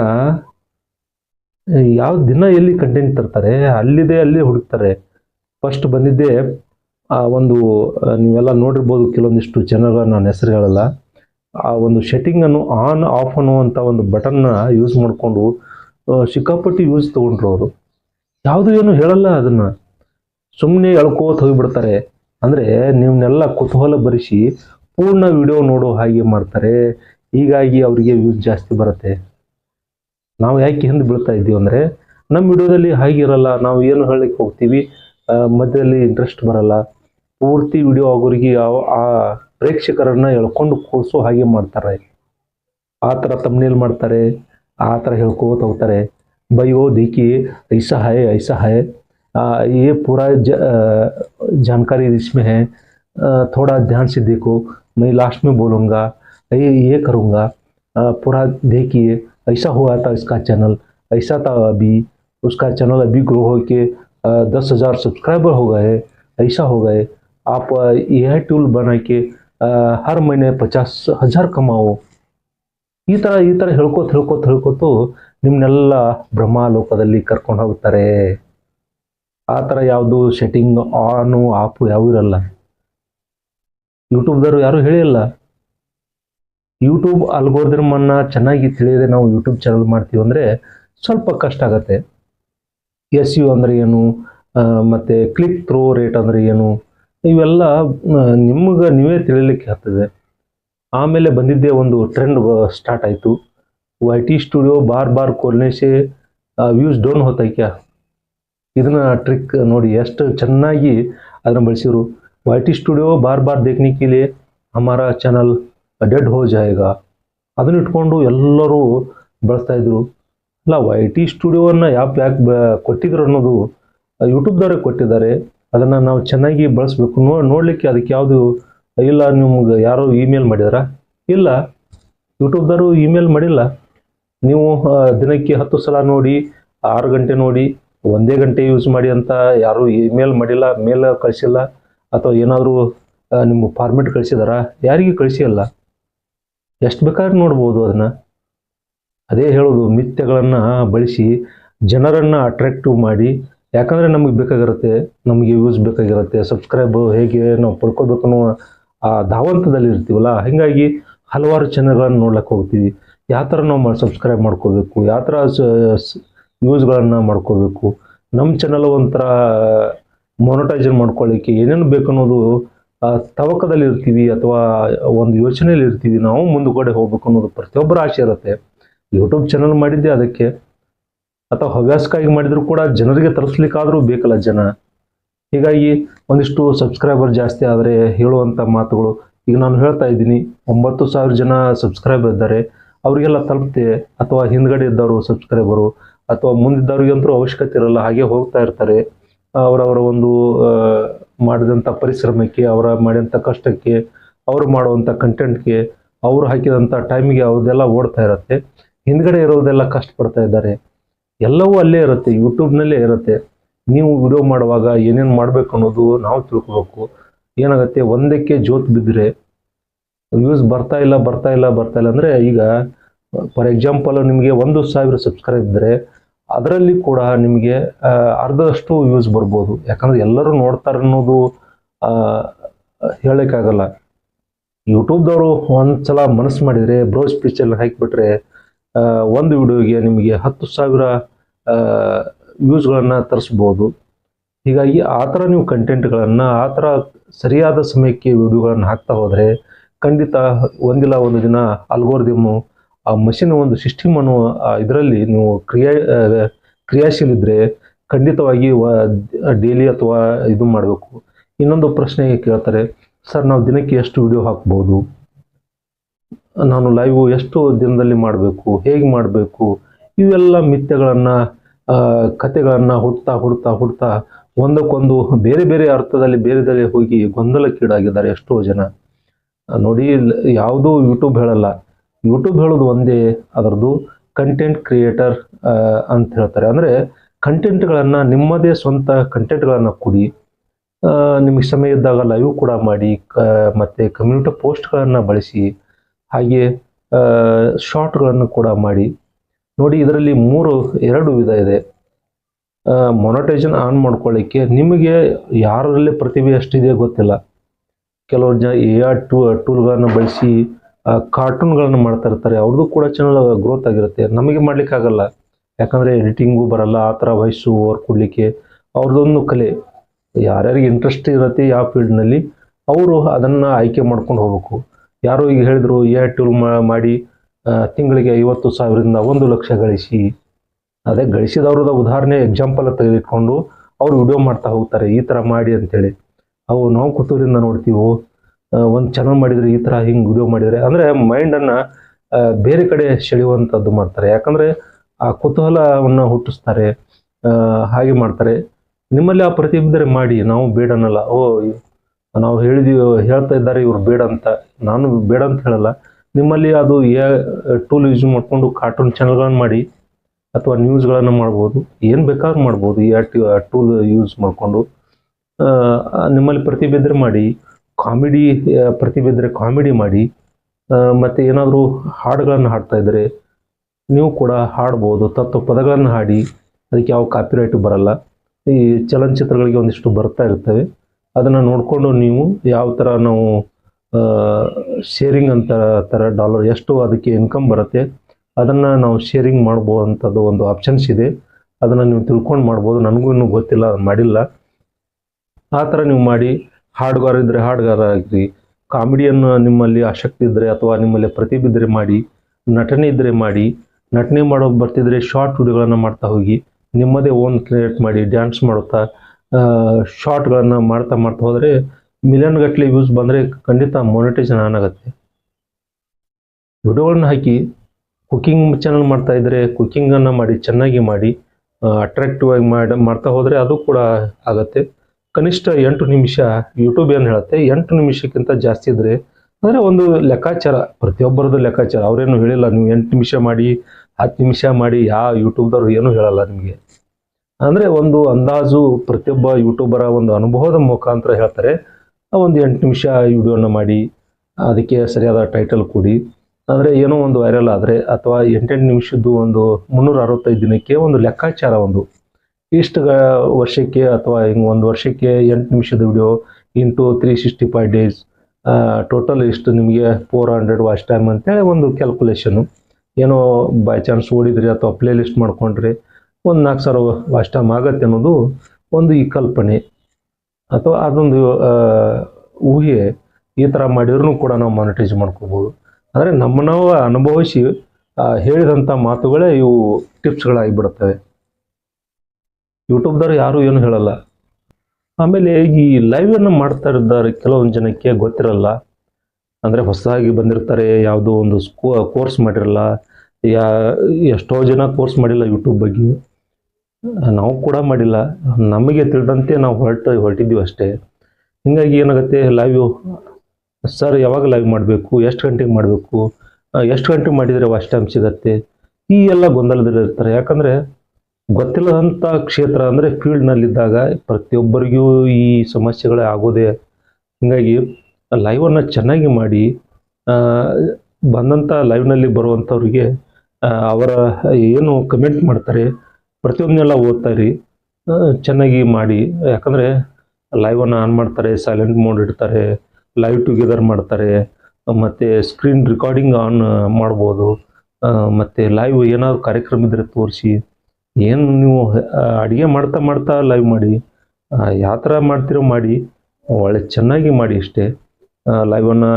ಯಾವ ದಿನ ಎಲ್ಲಿ ಕಂಟೆಂಟ್ ತರ್ತಾರೆ, ಅಲ್ಲಿದೆ ಅಲ್ಲಿ ಹುಡುಕ್ತಾರೆ. ಫಸ್ಟ್ ಬಂದಿದ್ದೆ, ಆ ಒಂದು ನೀವೆಲ್ಲ ನೋಡಿರ್ಬೋದು ಕೆಲವೊಂದಿಷ್ಟು ಜನಗಳ ನಾನು ಹೆಸರು ಹೇಳಲ್ಲ ಆ ಒಂದು ಸೆಟ್ಟಿಂಗನ್ನು ಆನ್, ಆಫ್ ಅನ್ನುವಂಥ ಒಂದು ಬಟನ್ನ ಯೂಸ್ ಮಾಡಿಕೊಂಡು ಸಿಕ್ಕಾಪಟ್ಟಿ ಯೂಸ್ ತೊಗೊಂಡ್ರು ಅವರು. ಯಾವುದು ಏನು ಹೇಳಲ್ಲ ಅದನ್ನು. ಸುಮ್ಮನೆ ಎಳ್ಕೋತ ಹೋಗಿಬಿಡ್ತಾರೆ. ಅಂದರೆ ನಿಮ್ಮನ್ನೆಲ್ಲ ಕುತೂಹಲ ಭರಿಸಿ ಪೂರ್ಣ ವಿಡಿಯೋ ನೋಡೋ ಹಾಗೆ ಮಾಡ್ತಾರೆ ಹೀಗಾಗಿ ಅವರಿಗೆ ವ್ಯೂಸ್ ಜಾಸ್ತಿ ಬರುತ್ತೆ ನಾವು ಯಾಕೆ ಹಿಂದೆ ಬೀಳ್ತಾ ಇದ್ದೀವಿ ಅಂದರೆ ನಮ್ಮ ವಿಡಿಯೋದಲ್ಲಿ ಹಾಗಿರಲ್ಲ ನಾವು ಏನು ಹೇಳಲಿಕ್ಕೆ ಹೋಗ್ತೀವಿ ಆ, ಮಧ್ಯದಲ್ಲಿ ಇಂಟ್ರೆಸ್ಟ್ ಬರಲ್ಲ ಪೂರ್ತಿ ವಿಡಿಯೋ ಆಗೋರಿಗೆ ಯಾವ ಆ ಪ್ರೇಕ್ಷಕರನ್ನ ಎಳ್ಕೊಂಡು ಕೂರಿಸೋ ಹಾಗೆ ಮಾಡ್ತಾರೆ ಆ ಥರ ತಮ್ಮನೇಲಿ ಮಾಡ್ತಾರೆ ಆ ಥರ ಹೇಳ್ಕೋತ ಹೋಗ್ತಾರೆ ಬೈಯೋ देखिए ऐसा है ऐसा है आ, ये पूरा ज, आ, जानकारी इसमें है आ, थोड़ा ध्यान से देखो मैं लास्ट में बोलूँगा ये ये करूँगा आ, पूरा देखिए ऐसा हुआ था इसका चैनल ऐसा था अभी उसका चैनल अभी ग्रो हो के दस हज़ार सब्सक्राइबर हो गए ऐसा हो गए आप यह टूल बना के आ, हर महीने पचास हज़ार कमाओ ಈ ಥರ ಈ ಥರ ಹೇಳ್ಕೋತ ಹೇಳ್ಕೋತ ಹೇಳ್ಕೋತು ನಿಮ್ಮನ್ನೆಲ್ಲ ಬ್ರಹ್ಮಲೋಕದಲ್ಲಿ ಕರ್ಕೊಂಡು ಹೋಗ್ತಾರೆ ಆ ಥರ ಯಾವುದು ಸೆಟ್ಟಿಂಗ್ ಆನು ಆಫು ಯಾವೂ ಇರಲ್ಲ ಯೂಟ್ಯೂಬ್ದವರು ಯಾರೂ ಹೇಳಿಲ್ಲ. ಯೂಟ್ಯೂಬ್ ಅನ್ನ ಚೆನ್ನಾಗಿ ತಿಳಿಯದೆ ನಾವು ಯೂಟ್ಯೂಬ್ ಚಾನಲ್ ಮಾಡ್ತೀವಿ ಅಂದರೆ ಸ್ವಲ್ಪ ಕಷ್ಟ ಆಗತ್ತೆ. ಎಸ್ ಯು ಅಂದರೆ ಏನು ಮತ್ತು ಕ್ಲಿಕ್ ಥ್ರೋ ರೇಟ್ ಅಂದರೆ ಏನು, ಇವೆಲ್ಲ ನಿಮ್ಗೆ ನೀವೇ ತಿಳಿಲಿಕ್ಕೆ ಆಗ್ತದೆ. ಆಮೇಲೆ ಬಂದಿದ್ದೇ ಒಂದು ಟ್ರೆಂಡ್ ಸ್ಟಾರ್ಟ್ ಆಯಿತು. ವೈ ಟಿ ಸ್ಟುಡಿಯೋ, ಬಾರ್ ಬಾರ್ ಕೊಲ್ನೇಸಿ ವ್ಯೂಸ್ ಡೌನ್ ಹೋತೈಕ್ಯಾ? ಇದನ್ನ ಟ್ರಿಕ್ ನೋಡಿ, ಎಷ್ಟು ಚೆನ್ನಾಗಿ ಅದನ್ನು ಬಳಸಿದ್ರು. ವೈ ಟಿ ಸ್ಟುಡಿಯೋ ಬಾರ್ ಬಾರ್ देखने के लिए हमारा ಚಾನಲ್ ಡೆಡ್ ಹೋ ಜಾಯೇಗಾ ಅದನ್ನ ಇಟ್ಕೊಂಡು ಎಲ್ಲರೂ ಬಳಸ್ತಾ ಇದ್ರು ಅಲ್ಲ ವೈ ಟಿ ಸ್ಟುಡಿಯೋವನ್ನು ಯಾಪ್ ಯಾಕೆ ಬ ಕೊಟ್ಟಿದ್ರು ಅನ್ನೋದು ಯೂಟ್ಯೂಬ್ದವರೇ ಕೊಟ್ಟಿದ್ದಾರೆ ಅದನ್ನು ನಾವು ಚೆನ್ನಾಗಿ ಬಳಸಬೇಕು ನೋ ನೋಡಲಿಕ್ಕೆ ಅದಕ್ಕೆ ಯಾವುದು ಇಲ್ಲ ನಿಮ್ಗೆ ಯಾರೋ ಇಮೇಲ್ ಮಾಡಿದಾರಾ ಇಲ್ಲ ಯೂಟ್ಯೂಬ್ದವರು ಇಮೇಲ್ ಮಾಡಿಲ್ಲ ನೀವು ಆ, ದಿನಕ್ಕೆ ಹತ್ತು ಸಲ ನೋಡಿ ಆರು ಗಂಟೆ ನೋಡಿ ಒಂದೇ ಗಂಟೆ ಯೂಸ್ ಮಾಡಿ ಅಂತ ಯಾರೂ ಇಮೇಲ್ ಮಾಡಿಲ್ಲ ಮೇಲ್ ಕಳಿಸಿಲ್ಲ ಅಥವಾ ಏನಾದರೂ ನಿಮ್ಮ ಫಾರ್ಮೆಟ್ ಕಳಿಸಿದಾರ? ಯಾರಿಗೆ ಕಳಿಸಿಲ್ಲ ಎಷ್ಟು ಬೇಕಾದ್ರೆ ನೋಡ್ಬೋದು ಅದನ್ನು. ಅದೇ ಹೇಳೋದು, ಮಿಥ್ಯಗಳನ್ನು ಬಳಸಿ ಜನರನ್ನು ಅಟ್ರಾಕ್ಟಿವ್ ಮಾಡಿ, ಯಾಕಂದರೆ ನಮಗೆ ಬೇಕಾಗಿರುತ್ತೆ, ನಮಗೆ ಯೂಸ್ ಬೇಕಾಗಿರುತ್ತೆ ಸಬ್ಸ್ಕ್ರೈಬ್ ಹೇಗೆ ನಾವು ಪಡ್ಕೋಬೇಕು ಅನ್ನೋ ಆ ಧಾವಂತದಲ್ಲಿ ಇರ್ತೀವಲ್ಲ, ಹಾಗಾಗಿ ಹಲವಾರು ಚಾನಲ್ಗಳನ್ನು ನೋಡ್ಲಿಕ್ಕೆ ಹೋಗ್ತೀವಿ. ಯಾವ ಥರ ನಾವು ಸಬ್ಸ್ಕ್ರೈಬ್ ಮಾಡ್ಕೋಬೇಕು, ಯಾವ ಥರ ಯೂಸ್ಗಳನ್ನು ಮಾಡ್ಕೋಬೇಕು. ನಮ್ಮ ಚಾನಲ್ ಒಂಥರ ಮೊನಟೈಸನ್ ಮಾಡ್ಕೊಳ್ಳಿಕ್ಕೆ ಏನೇನು ಬೇಕು ಅನ್ನೋದು ತವಕದಲ್ಲಿ ಇರ್ತೀವಿ ಅಥವಾ ಒಂದು ಯೋಚನೆಯಲ್ಲಿ ಇರ್ತೀವಿ ನಾವು ಮುಂದುಗಡೆ ಹೋಗ್ಬೇಕು ಅನ್ನೋದು ಪ್ರತಿಯೊಬ್ಬರ ಆಸೆ ಇರುತ್ತೆ. ಯೂಟ್ಯೂಬ್ ಚಾನಲ್ ಮಾಡಿದ್ದೆ ಅದಕ್ಕೆ. ಅಥವಾ ಹವ್ಯಾಸಕ್ಕಾಗಿ ಮಾಡಿದ್ರು ಕೂಡ ಜನರಿಗೆ ತರಿಸ್ಲಿಕ್ಕಾದರೂ ಬೇಕಲ್ಲ ಜನ. ಹೀಗಾಗಿ ಒಂದಿಷ್ಟು ಸಬ್ಸ್ಕ್ರೈಬರ್ ಜಾಸ್ತಿ ಆದರೆ ಹೇಳುವಂಥ ಮಾತುಗಳು. ಈಗ ನಾನು ಹೇಳ್ತಾ ಇದ್ದೀನಿ, ಒಂಬತ್ತು ಸಾವಿರ ಜನ ಸಬ್ಸ್ಕ್ರೈಬರ್ ಇದ್ದಾರೆ. ಅವರಿಗೆಲ್ಲ ತಲುಪ್ತೆ, ಅಥವಾ ಹಿಂದ್ಗಡೆ ಇದ್ದವರು ಸಬ್ಸ್ಕ್ರೈಬರು ಅಥವಾ ಮುಂದಿದ್ದವ್ರಿಗಂತೂ ಅವಶ್ಯಕತೆ ಇರಲ್ಲ, ಹಾಗೆ ಹೋಗ್ತಾ ಇರ್ತಾರೆ. ಅವರವರ ಒಂದು ಮಾಡಿದಂಥ ಪರಿಶ್ರಮಕ್ಕೆ, ಅವರ ಮಾಡಿದಂಥ ಕಷ್ಟಕ್ಕೆ, ಅವರು ಮಾಡುವಂಥ ಕಂಟೆಂಟ್ಗೆ ಅವರು ಹಾಕಿದಂಥ ಟೈಮಿಗೆ ಅವ್ರದ್ದೆಲ್ಲ ಓಡ್ತಾ ಇರುತ್ತೆ. ಹಿಂದ್ಗಡೆ ಇರೋದೆಲ್ಲ ಕಷ್ಟಪಡ್ತಾ ಇದ್ದಾರೆ. ಎಲ್ಲವೂ ಅಲ್ಲೇ ಇರುತ್ತೆ ಯೂಟ್ಯೂಬ್ನಲ್ಲೇ ಇರುತ್ತೆ. ನೀವು ವಿಡಿಯೋ ಮಾಡುವಾಗ ಏನೇನು ಮಾಡಬೇಕು ಅನ್ನೋದು ನಾವು ತಿಳ್ಕೊಬೇಕು. ಏನಾಗುತ್ತೆ, ಒಂದಕ್ಕೆ ಜೋತ್ ಬಿದ್ದರೆ ವ್ಯೂಸ್ ಬರ್ತಾ ಇಲ್ಲ ಬರ್ತಾ ಇಲ್ಲ ಬರ್ತಾ ಇಲ್ಲ ಅಂದರೆ ಈಗ ಫಾರ್ ಎಕ್ಸಾಂಪಲ್ ನಿಮಗೆ ಒಂದು ಸಾವಿರ ಸಬ್ಸ್ಕ್ರೈಬ್ ಇದ್ದರೆ ಅದರಲ್ಲಿ ಕೂಡ ನಿಮಗೆ ಅರ್ಧದಷ್ಟು ವ್ಯೂಸ್ ಬರ್ಬೋದು. ಯಾಕಂದ್ರೆ ಎಲ್ಲರೂ ನೋಡ್ತಾರೆ ಅನ್ನೋದು ಹೇಳೋಕ್ಕಾಗಲ್ಲ ಯೂಟ್ಯೂಬ್ದವರು ಒಂದ್ಸಲ ಮನಸ್ಸು ಮಾಡಿದರೆ ಬ್ರೌಸ್ ಪಿಚ್ಚಲ್ಲಿ ಹಾಕಿಬಿಟ್ರೆ ಒಂದು ವಿಡಿಯೋಗೆ ನಿಮಗೆ ಹತ್ತು ಸಾವಿರ ವ್ಯೂಸ್ಗಳನ್ನು ತರಿಸ್ಬೋದು. ಹೀಗಾಗಿ ಆ ಥರ ನೀವು ಕಂಟೆಂಟ್ಗಳನ್ನು ಆ ಥರ ಸರಿಯಾದ ಸಮಯಕ್ಕೆ ವಿಡಿಯೋಗಳನ್ನು ಹಾಕ್ತಾ ಹೋದರೆ ಖಂಡಿತ ಒಂದಿಲ್ಲ ಒಂದು ದಿನ ಅಲ್ಗೋರ್ದಿಮ್ಮು ಆ ಮಷಿನ್ ಒಂದು ಸಿಸ್ಟಮ್ ಅನ್ನುವ ಇದರಲ್ಲಿ ನೀವು ಕ್ರಿಯಾ ಕ್ರಿಯಾಶೀಲ ಕ್ರಿಯಾಶೀಲಿದ್ರೆ ಖಂಡಿತವಾಗಿ ಡೈಲಿ ಅಥವಾ ಇದು ಮಾಡಬೇಕು. ಇನ್ನೊಂದು ಪ್ರಶ್ನೆ ಕೇಳ್ತಾರೆ, ಸರ್, ನಾವು ದಿನಕ್ಕೆ ಎಷ್ಟು ವಿಡಿಯೋ ಹಾಕ್ಬೋದು? ನಾನು ಲೈವ್ ಎಷ್ಟು ದಿನದಲ್ಲಿ ಮಾಡಬೇಕು? ಹೇಗೆ ಮಾಡಬೇಕು? ಇವೆಲ್ಲ ಮಿಥ್ಯಗಳನ್ನು ಕತೆಗಳನ್ನು ಹುಡ್ತಾ ಹುಡ್ತಾ ಹುಡ್ತಾ ಒಂದಕ್ಕೊಂದು ಬೇರೆ ಬೇರೆ ಅರ್ಥದಲ್ಲಿ ಬೇರೆದಲ್ಲಿ ಹೋಗಿ ಗೊಂದಲಕ್ಕೀಡಾಗಿದ್ದಾರೆ ಎಷ್ಟೋ ಜನ. ನೋಡಿ ಯಾವುದೂ ಯೂಟ್ಯೂಬ್ ಹೇಳಲ್ಲ. ಯೂಟ್ಯೂಬ್ ಹೇಳೋದು ಒಂದೇ ಅದರದ್ದು ಕಂಟೆಂಟ್ ಕ್ರಿಯೇಟರ್ ಅಂತ ಹೇಳ್ತಾರೆ. ಅಂದರೆ ಕಂಟೆಂಟ್ಗಳನ್ನು ನಿಮ್ಮದೇ ಸ್ವಂತ ಕಂಟೆಂಟ್ಗಳನ್ನು ಕೊಡಿ ನಿಮಗೆ ಸಮಯ ಇದ್ದಾಗ ಲೈವ್ ಕೂಡ ಮಾಡಿ ಕ ಮತ್ತು ಕಮ್ಯುನಿಟಿ ಪೋಸ್ಟ್ಗಳನ್ನು ಬಳಸಿ, ಹಾಗೆ ಶಾರ್ಟ್ಗಳನ್ನು ಕೂಡ ಮಾಡಿ. ನೋಡಿ, ಇದರಲ್ಲಿ ಮೂರು, ಎರಡು ವಿಧ ಇದೆ. ಮೊನಟೈಜನ್ ಆನ್ ಮಾಡ್ಕೊಳ್ಳಿಕ್ಕೆ ನಿಮಗೆ ಯಾರಲ್ಲಿ ಪ್ರತಿಭೆ ಅಷ್ಟಿದೆ ಗೊತ್ತಿಲ್ಲ. ಕೆಲವರು ಜ ಎ ಆರ್ ಟೂ ಟೂಲ್ಗಳನ್ನು ಬಳಸಿ ಕಾರ್ಟೂನ್ಗಳನ್ನು ಮಾಡ್ತಾ ಇರ್ತಾರೆ. ಅವ್ರದ್ದು ಕೂಡ ಚಾನಲ್ ಗ್ರೋತ್ ಆಗಿರುತ್ತೆ. ನಮಗೆ ಮಾಡಲಿಕ್ಕಾಗಲ್ಲ ಯಾಕಂದರೆ ಎಡಿಟಿಂಗು ಬರಲ್ಲ, ಆ ಥರ ವಯಸ್ಸು ಓವರ್ ಕೊಡಲಿಕ್ಕೆ. ಅವ್ರದ್ದೊಂದು ಕಲೆ. ಯಾರ್ಯಾರಿಗೆ ಇಂಟ್ರೆಸ್ಟ್ ಇರುತ್ತೆ ಯಾವ ಫೀಲ್ಡ್ನಲ್ಲಿ ಅವರು ಅದನ್ನು ಆಯ್ಕೆ ಮಾಡ್ಕೊಂಡು ಹೋಗಬೇಕು. ಯಾರೋ ಈಗ ಹೇಳಿದ್ರು ಎ ಟೂಲ್ ಮಾಡಿ ತಿಂಗಳಿಗೆ ಐವತ್ತು ಸಾವಿರದಿಂದ ಒಂದು ಲಕ್ಷ ಗಳಿಸಿ. ಅದೇ ಗಳಿಸಿದವ್ರದ ಉದಾಹರಣೆ ಎಕ್ಸಾಂಪಲ್ ತೆಗೆದುಕೊಂಡು ಅವ್ರು ವಿಡಿಯೋ ಮಾಡ್ತಾ ಹೋಗ್ತಾರೆ. ಈ ಥರ ಮಾಡಿ ಅಂತೇಳಿ. ಅವು ನಾವು ಕುತೂರಿಂದ ನೋಡ್ತೀವೋ ಒಂದು ಚಾನಲ್ ಮಾಡಿದರೆ ಈ ಥರ ಹಿಂಗೆ ವಿಡಿಯೋ ಮಾಡಿದರೆ, ಅಂದರೆ ಮೈಂಡನ್ನು ಬೇರೆ ಕಡೆ ಸೆಳೆಯುವಂಥದ್ದು ಮಾಡ್ತಾರೆ. ಯಾಕಂದರೆ ಆ ಕುತೂಹಲವನ್ನು ಹುಟ್ಟಿಸ್ತಾರೆ ಹಾಗೆ ಮಾಡ್ತಾರೆ. ನಿಮ್ಮಲ್ಲಿ ಆ ಪ್ರತಿಭೆ ಮಾಡಿ, ನಾವು ಬೇಡ ಅನ್ನಲ್ಲ. ಓ ನಾವು ಹೇಳಿದೀವಿ, ಹೇಳ್ತಾ ಇದ್ದಾರೆ, ಇವ್ರು ಬೇಡ ಅಂತ. ನಾನು ಬೇಡ ಅಂತ ಹೇಳಲ್ಲ. ನಿಮ್ಮಲ್ಲಿ ಅದು ಟೂಲ್ ಯೂಸ್ ಮಾಡಿಕೊಂಡು ಕಾರ್ಟೂನ್ ಚಾನಲ್ಗಳನ್ನು ಮಾಡಿ, ಅಥವಾ ನ್ಯೂಸ್ಗಳನ್ನು ಮಾಡ್ಬೋದು. ಏನು ಬೇಕಾದ್ರೂ ಮಾಡ್ಬೋದು, ಈ ಟೂಲ್ ಯೂಸ್ ಮಾಡಿಕೊಂಡು. ನಿಮ್ಮಲ್ಲಿ ಪ್ರತಿಭೆ ಮಾಡಿ. ಕಾಮಿಡಿ ಪ್ರತಿಭೆ ಇದ್ದರೆ ಕಾಮಿಡಿ ಮಾಡಿ ಮತ್ತು ಏನಾದರೂ ಹಾಡುಗಳನ್ನು ಹಾಡ್ತಾ ಇದ್ದರೆ ನೀವು ಕೂಡ ಹಾಡ್ಬೋದು, ತತ್ವ ಪದಗಳನ್ನು ಹಾಡಿ, ಅದಕ್ಕೆ ಯಾವ ಕಾಪಿರೈಟ್ ಬರಲ್ಲ. ಈ ಚಲನಚಿತ್ರಗಳಿಗೆ ಒಂದಿಷ್ಟು ಬರ್ತಾ ಇರ್ತವೆ. ಅದನ್ನು ನೋಡಿಕೊಂಡು ನೀವು ಯಾವ ಥರ ನಾವು ಶೇರಿಂಗ್ ಅಂತ ಥರ ಡಾಲರ್ ಎಷ್ಟು ಅದಕ್ಕೆ ಇನ್ಕಮ್ ಬರುತ್ತೆ, ಅದನ್ನು ನಾವು ಶೇರಿಂಗ್ ಮಾಡ್ಬೋದಂಥದ್ದು ಒಂದು ಆಪ್ಷನ್ಸ್ ಇದೆ. ಅದನ್ನು ನೀವು ತಿಳ್ಕೊಂಡು ಮಾಡ್ಬೋದು. ನನಗೂ ಇನ್ನೂ ಗೊತ್ತಿಲ್ಲ, ಮಾಡಿಲ್ಲ. ಆ ಥರ ನೀವು ಮಾಡಿ ಹಾಡುಗಾರ ಇದ್ದರೆ ಹಾಡುಗಾರ ಆಗಿರಿ. ಕಾಮಿಡಿಯನ್ ನಿಮ್ಮಲ್ಲಿ ಆಸಕ್ತಿ ಇದ್ದರೆ ಅಥವಾ ನಿಮ್ಮಲ್ಲಿ ಪ್ರತಿಭೆ ಇದ್ದರೆ ಮಾಡಿ, ನಟನೆ ಇದ್ದರೆ ಮಾಡಿ, ನಟನೆ ಮಾಡೋಕೆ ಬರ್ತಿದ್ರೆ ಶಾರ್ಟ್ ವಿಡಿಯೋಗಳನ್ನು ಮಾಡ್ತಾ ಹೋಗಿ, ನಿಮ್ಮದೇ ಓನ್ ಕ್ರಿಯೇಟ್ ಮಾಡಿ ಡ್ಯಾನ್ಸ್ ಮಾಡುತ್ತಾ ಶಾರ್ಟ್ಗಳನ್ನು ಮಾಡ್ತಾ ಮಾಡ್ತಾ ಹೋದರೆ ಮಿಲಿಯನ್ ಗಟ್ಟಲೆ ವ್ಯೂಸ್ ಬಂದರೆ ಖಂಡಿತ ಮೋನಿಟೈಸನ್ ಆನ್ ಆಗುತ್ತೆ. ವಿಡಿಯೋಗಳನ್ನ ಹಾಕಿ ಕುಕ್ಕಿಂಗ್ ಚಾನಲ್ ಮಾಡ್ತಾ ಇದ್ದರೆ ಕುಕಿಂಗನ್ನು ಮಾಡಿ ಚೆನ್ನಾಗಿ ಮಾಡಿ ಅಟ್ರಾಕ್ಟಿವ್ ಆಗಿ ಮಾಡಿ, ಮಾಡ್ತಾ ಹೋದರೆ ಅದು ಕೂಡ ಆಗುತ್ತೆ. ಕನಿಷ್ಠ ಎಂಟು ನಿಮಿಷ ಯೂಟ್ಯೂಬ್ ಏನು ಹೇಳುತ್ತೆ, ಎಂಟು ನಿಮಿಷಕ್ಕಿಂತ ಜಾಸ್ತಿ ಇದ್ದರೆ ಅಂದರೆ ಒಂದು ಲೆಕ್ಕಾಚಾರ, ಪ್ರತಿಯೊಬ್ಬರದ್ದು ಲೆಕ್ಕಾಚಾರ. ಅವರೇನು ಹೇಳಿಲ್ಲ, ನೀವು ಎಂಟು ನಿಮಿಷ ಮಾಡಿ, ಹತ್ತು ನಿಮಿಷ ಮಾಡಿ ಯಾವ ಯೂಟ್ಯೂಬ್ದವ್ರು ಏನೂ ಹೇಳಲ್ಲ ನಿಮಗೆ. ಅಂದರೆ ಒಂದು ಅಂದಾಜು ಪ್ರತಿಯೊಬ್ಬ ಯೂಟ್ಯೂಬರ ಒಂದು ಅನುಭವದ ಮುಖಾಂತರ ಹೇಳ್ತಾರೆ, ಒಂದು ಎಂಟು ನಿಮಿಷ ವಿಡಿಯೋನ ಮಾಡಿ, ಅದಕ್ಕೆ ಸರಿಯಾದ ಟೈಟಲ್ ಕೊಡಿ. ಅಂದರೆ ಏನೋ ಒಂದು ವೈರಲ್ ಆದರೆ, ಅಥವಾ ಎಂಟೆಂಟು ನಿಮಿಷದ್ದು ಒಂದು ಮುನ್ನೂರ ಅರವತ್ತೈದು ದಿನಕ್ಕೆ ಒಂದು ಲೆಕ್ಕಾಚಾರ ಒಂದು. ಇಷ್ಟು ವರ್ಷಕ್ಕೆ ಅಥವಾ ಹಿಂಗೆ ಒಂದು ವರ್ಷಕ್ಕೆ ಎಂಟು ನಿಮಿಷದ video into three sixty five days total ಇಷ್ಟು ನಿಮಗೆ ಫೋರ್ ಹಂಡ್ರೆಡ್ ವಾಚ್ ಟೈಮ್ ಅಂತೇಳಿ ಒಂದು ಕ್ಯಾಲ್ಕುಲೇಷನು ಏನೋ ಬೈ ಚಾನ್ಸ್ ಓಡಿದ್ರಿ ಅಥವಾ ಪ್ಲೇ ಲಿಸ್ಟ್ ಮಾಡ್ಕೊಂಡ್ರೆ, ಒಂದು ನಾಲ್ಕು ಸಾವಿರ ವಾಚ್ ಟೈಮ್ ಆಗತ್ತೆ ಅನ್ನೋದು ಒಂದು ಈ ಕಲ್ಪನೆ. ಅಥವಾ ಅದೊಂದು ಊಹೆ ಈ ಥರ ಮಾಡಿದ್ರೂ ಕೂಡ ನಾವು ಮಾನಿಟೈಸ್ ಮಾಡ್ಕೋಬೋದು. ಅಂದರೆ ನಮ್ಮ ನಾವು ಅನುಭವಿಸಿ ಹೇಳಿದಂಥ ಮಾತುಗಳೇ ಇವು ಟಿಪ್ಸ್ಗಳಾಗಿಬಿಡುತ್ತವೆ ಯೂಟ್ಯೂಬ್ದವ್ರು ಯಾರು ಏನು ಹೇಳಲ್ಲ. ಆಮೇಲೆ ಈ ಲೈವನ್ನು ಮಾಡ್ತಾ ಇದ್ದಾರೆ ಕೆಲವೊಂದು ಜನಕ್ಕೆ ಗೊತ್ತಿರಲ್ಲ. ಅಂದರೆ ಹೊಸದಾಗಿ ಬಂದಿರ್ತಾರೆ, ಯಾವುದೋ ಒಂದು ಸ್ಕೋ ಕೋರ್ಸ್ ಮಾಡಿರಲ್ಲ. ಯಾ, ಎಷ್ಟೋ ಜನ ಕೋರ್ಸ್ ಮಾಡಿಲ್ಲ ಯೂಟ್ಯೂಬ್ ಬಗ್ಗೆ. ನಾವು ಕೂಡ ಮಾಡಿಲ್ಲ. ನಮಗೆ ತಿಳಿದಂತೆ ನಾವು ಹೊರಟ, ಹೊರಟಿದ್ದೀವಿ ಅಷ್ಟೇ. ಹೀಗಾಗಿ ಏನಾಗುತ್ತೆ ಲೈವ್ ಸರ್ ಯಾವಾಗ ಲೈವ್ ಮಾಡಬೇಕು, ಎಷ್ಟು ಗಂಟೆಗೆ ಮಾಡಬೇಕು, ಎಷ್ಟು ಗಂಟೆಗೆ ಮಾಡಿದರೆ ವಾಚ್ ಟೈಮ್ ಸಿಗತ್ತೆ, ಈ ಎಲ್ಲ ಗೊಂದಲದಲ್ಲಿರ್ತಾರೆ ಯಾಕಂದರೆ ಗೊತ್ತಿಲ್ಲದಂಥ ಕ್ಷೇತ್ರ ಅಂದರೆ ಫೀಲ್ಡ್ನಲ್ಲಿದ್ದಾಗ ಪ್ರತಿಯೊಬ್ಬರಿಗೂ ಈ ಸಮಸ್ಯೆಗಳೇ ಆಗೋದೇ. ಹೀಗಾಗಿ ಲೈವನ್ನು ಚೆನ್ನಾಗಿ ಮಾಡಿ ಬಂದಂಥ ಲೈವ್ನಲ್ಲಿ ಬರುವಂಥವ್ರಿಗೆ ಅವರ ಏನು ಕಮೆಂಟ್ ಮಾಡ್ತಾರೆ, ಪ್ರತಿಯೊಂದನ್ನೆಲ್ಲ ಓದ್ತಾ ಇರಿ ಚೆನ್ನಾಗಿ ಮಾಡಿ. ಯಾಕಂದರೆ ಲೈವನ್ನು ಆನ್ ಮಾಡ್ತಾರೆ ಸೈಲೆಂಟ್ ಮೋಡ್ ಇಡ್ತಾರೆ ಲೈವ್ ಟುಗೆದರ್ ಮಾಡ್ತಾರೆ, ಮತ್ತು ಸ್ಕ್ರೀನ್ ರೆಕಾರ್ಡಿಂಗ್ ಆನ್ ಮಾಡ್ಬೋದು ಮತ್ತು ಲೈವ್ ಏನಾದ್ರು ಕಾರ್ಯಕ್ರಮ ಇದ್ದರೆ ತೋರಿಸಿ. ಏನು ನೀವು ಅಡುಗೆ ಮಾಡ್ತಾ ಮಾಡ್ತಾ ಲೈವ್ ಮಾಡಿ ಯಾವ ಮಾಡ್ತೀರೋ ಮಾಡಿ, ಒಳ್ಳೆ ಚೆನ್ನಾಗಿ ಮಾಡಿ ಇಷ್ಟೇ ಲೈವನ್ನು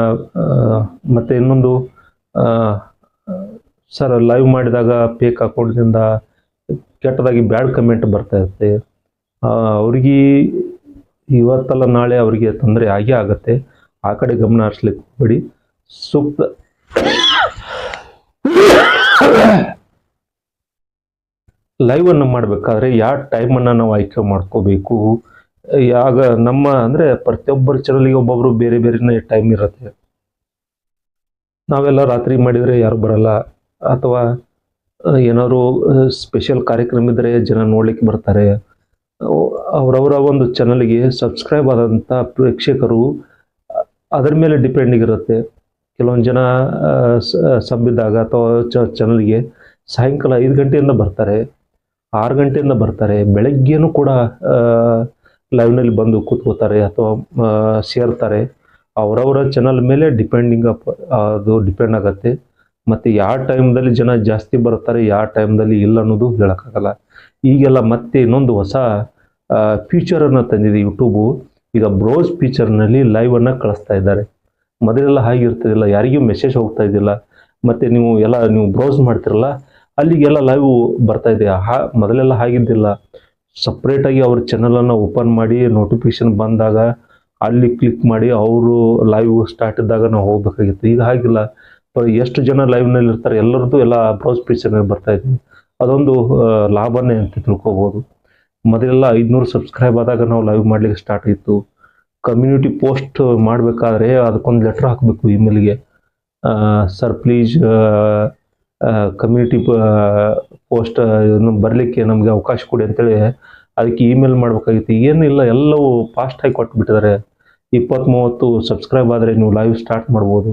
ಮತ್ತು ಇನ್ನೊಂದು ಸರ್ ಲೈವ್ ಮಾಡಿದಾಗ ಪೇಕ್ ಅಕೌಂಟ್ನಿಂದ ಕೆಟ್ಟದಾಗಿ ಬ್ಯಾಡ್ ಕಮೆಂಟ್ ಬರ್ತಾ ಇರುತ್ತೆ. ಅವ್ರಿಗೆ ಇವತ್ತಲ್ಲ ನಾಳೆ ಅವರಿಗೆ ತೊಂದರೆ ಆಗೇ ಆಗುತ್ತೆ. ಆ ಕಡೆ ಗಮನ ಹರಿಸ್ಲಿಕ್ಕೆ ಹೋಗ್ಬೇಡಿ. ಸೂಕ್ತ ಲೈವನ್ನು ಮಾಡಬೇಕಾದ್ರೆ ಯಾವ ಟೈಮನ್ನು ನಾವು ಆಯ್ಕೆ ಮಾಡ್ಕೋಬೇಕು? ಆಗ ನಮ್ಮ ಅಂದರೆ ಪ್ರತಿಯೊಬ್ಬರ ಚಾನಲ್ಗೆ ಒಬ್ಬೊಬ್ಬರು ಬೇರೆ ಬೇರೆನೇ ಟೈಮ್ ಇರುತ್ತೆ. ನಾವೆಲ್ಲ ರಾತ್ರಿ ಮಾಡಿದರೆ ಯಾರು ಬರಲ್ಲ. ಅಥವಾ ಏನಾದ್ರು ಸ್ಪೆಷಲ್ ಕಾರ್ಯಕ್ರಮ ಇದ್ದರೆ ಜನ ನೋಡಲಿಕ್ಕೆ ಬರ್ತಾರೆ. ಅವ್- ಅವರವರ ಒಂದು ಚಾನಲ್ಗೆ ಸಬ್ಸ್ಕ್ರೈಬ್ ಆದಂಥ ಪ್ರೇಕ್ಷಕರು, ಅದರ ಮೇಲೆ ಡಿಪೆಂಡಿಂಗ್ ಇರುತ್ತೆ. ಕೆಲವೊಂದು ಜನ ಸಬ್ಬಿದ್ದಾಗ ಅಥವಾ ಚಾನಲ್ಗೆ ಸಾಯಂಕಾಲ ಐದು ಗಂಟೆಯಿಂದ ಬರ್ತಾರೆ. ಆರು ಗಂಟೆಯಿಂದ ಬರ್ತಾರೆ. ಬೆಳಗ್ಗೆನೂ ಕೂಡ ಲೈವ್ನಲ್ಲಿ ಬಂದು ಕೂತ್ಕೋತಾರೆ ಅಥವಾ ಸೇರ್ತಾರೆ. ಅವರವರ ಚಾನಲ್ ಮೇಲೆ ಡಿಪೆಂಡಿಂಗ್ ಅಪ್ ಅದು ಡಿಪೆಂಡ್ ಆಗುತ್ತೆ. ಮತ್ತು ಯಾವ ಟೈಮ್ದಲ್ಲಿ ಜನ ಜಾಸ್ತಿ ಬರ್ತಾರೆ, ಯಾವ ಟೈಮ್ದಲ್ಲಿ ಇಲ್ಲ ಅನ್ನೋದು ಹೇಳೋಕ್ಕಾಗಲ್ಲ. ಈಗೆಲ್ಲ ಮತ್ತೆ ಇನ್ನೊಂದು ಹೊಸ ಫೀಚರನ್ನು ತಂದಿದೆ ಯೂಟ್ಯೂಬು ಈಗ ಬ್ರೌಸ್ ಫೀಚರ್ನಲ್ಲಿ ಲೈವನ್ನು ಕಳಿಸ್ತಾ ಇದ್ದಾರೆ. ಮೊದಲೆಲ್ಲ ಹಾಗಿರ್ತಿದಿಲ್ಲ ಯಾರಿಗೂ ಮೆಸೇಜ್ ಹೋಗ್ತಾ ಇದ್ದಿಲ್ಲ. ಮತ್ತು ನೀವು ಎಲ್ಲ, ನೀವು ಬ್ರೌಸ್ ಮಾಡ್ತಿರಲ್ಲ ಅಲ್ಲಿಗೆಲ್ಲ ಲೈವ್ ಬರ್ತಾ ಇದೆ. ಹಾ ಮೊದಲೆಲ್ಲ ಹಾಗಿದ್ದಿಲ್ಲ. ಸಪ್ರೇಟಾಗಿ ಅವ್ರ ಚಾನಲನ್ನು ಓಪನ್ ಮಾಡಿ ನೋಟಿಫಿಕೇಶನ್ ಬಂದಾಗ ಅಲ್ಲಿ ಕ್ಲಿಕ್ ಮಾಡಿ ಅವರು ಲೈವ್ ಸ್ಟಾರ್ಟ್ ಇದ್ದಾಗ ನಾವು ಹೋಗ್ಬೇಕಾಗಿತ್ತು. ಈಗ ಹಾಗಿಲ್ಲ. ಎಷ್ಟು ಜನ ಲೈವ್ನಲ್ಲಿ ಇರ್ತಾರೆ, ಎಲ್ಲರದ್ದು ಎಲ್ಲ ಬ್ರೌಸ್ ಫೀಚರ್ನಲ್ಲಿ ಬರ್ತಾ ಇದೆ. ಅದೊಂದು ಲಾಭನೇ ಅಂತ ತಿಳ್ಕೊಬೋದು. ಮೊದಲೆಲ್ಲ ಐದುನೂರು ಸಬ್ಸ್ಕ್ರೈಬ್ ಆದಾಗ ನಾವು ಲೈವ್ ಮಾಡ್ಲಿಕ್ಕೆ ಸ್ಟಾರ್ಟ್ ಇತ್ತು. ಕಮ್ಯುನಿಟಿ ಪೋಸ್ಟ್ ಮಾಡಬೇಕಾದ್ರೆ ಅದಕ್ಕೊಂದು ಲೆಟ್ರ್ ಹಾಕಬೇಕು ಇಮೇಲ್ಗೆ ಸರ್ ಪ್ಲೀಸ್ ಕಮ್ಯುನಿಟಿ ಪೋಸ್ಟ್ ಬರಲಿಕ್ಕೆ ನಮಗೆ ಅವಕಾಶ ಕೊಡಿ ಅಂತೇಳಿ ಅದಕ್ಕೆ ಇಮೇಲ್ ಮಾಡಬೇಕಾಗಿತ್ತು. ಏನಿಲ್ಲ ಎಲ್ಲವೂ ಫಾಸ್ಟಾಗಿ ಕೊಟ್ಬಿಟ್ಟಿದ್ದಾರೆ ಇಪ್ಪತ್ತು ಮೂವತ್ತು ಸಬ್ಸ್ಕ್ರೈಬ್ ಆದರೆ ನೀವು ಲೈವ್ ಸ್ಟಾರ್ಟ್ ಮಾಡ್ಬೋದು.